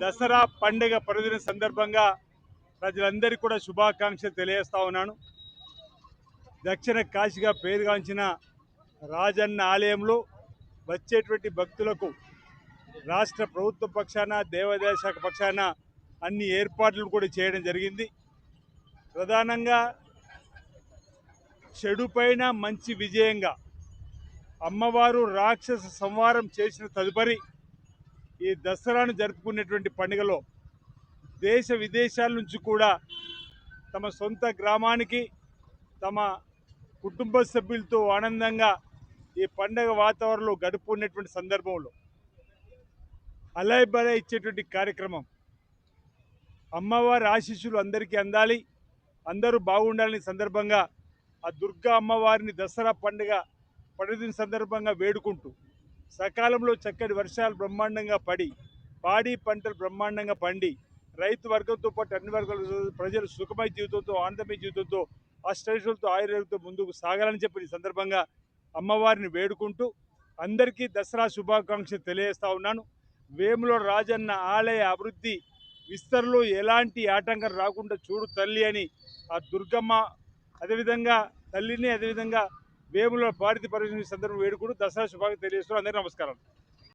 దసరా పండుగ పర్వదిన సందర్భంగా ప్రజలందరికీ కూడా శుభాకాంక్షలు తెలియజేస్తా ఉన్నాను. దక్షిణ కాశీగా పేరుగాంచిన రాజన్న ఆలయంలో వచ్చేటువంటి భక్తులకు రాష్ట్ర ప్రభుత్వ పక్షాన దేవాదాయ శాఖ పక్షాన అన్ని ఏర్పాట్లు కూడా చేయడం జరిగింది. ప్రధానంగా చెడు పైన మంచి విజయంగా అమ్మవారు రాక్షస సంహారం చేసిన తదుపరి ఈ దసరాను జరుపుకునేటువంటి పండుగలో దేశ విదేశాల నుంచి కూడా తమ సొంత గ్రామానికి తమ కుటుంబ సభ్యులతో ఆనందంగా ఈ పండగ వాతావరణంలో గడుపుకునేటువంటి సందర్భంలో అలయ్ ఇచ్చేటువంటి కార్యక్రమం అమ్మవారి ఆశీస్సులు అందరికీ అందాలి అందరూ బాగుండాలని సందర్భంగా ఆ దుర్గా అమ్మవారిని దసరా పండుగ పడదిన సందర్భంగా వేడుకుంటూ సకాలంలో చక్కటి వర్షాలు బ్రహ్మాండంగా పడి పాడి పంటలు బ్రహ్మాండంగా పండి రైతు వర్గంతో పాటు అన్ని వర్గాల ప్రజలు సుఖమయ జీవితంతో ఆనందమయ జీవితంతో అష్టైషులతో ఆయుర్వేదంతో ముందుకు సాగాలని చెప్పి ఈ సందర్భంగా అమ్మవారిని వేడుకుంటూ అందరికీ దసరా శుభాకాంక్షలు తెలియజేస్తా ఉన్నాను. వేములో రాజన్న ఆలయ అభివృద్ధి విస్తరణలో ఎలాంటి ఆటంకం రాకుండా చూడు తల్లి అని ఆ దుర్గమ్మ అదేవిధంగా తల్లిని అదేవిధంగా వేములో భారతి పరిశ్రమ సందర్భం వేడుకుడు దసరా శుభాకాంక్షలు తెలియజేస్తూ అందరికీ నమస్కారం.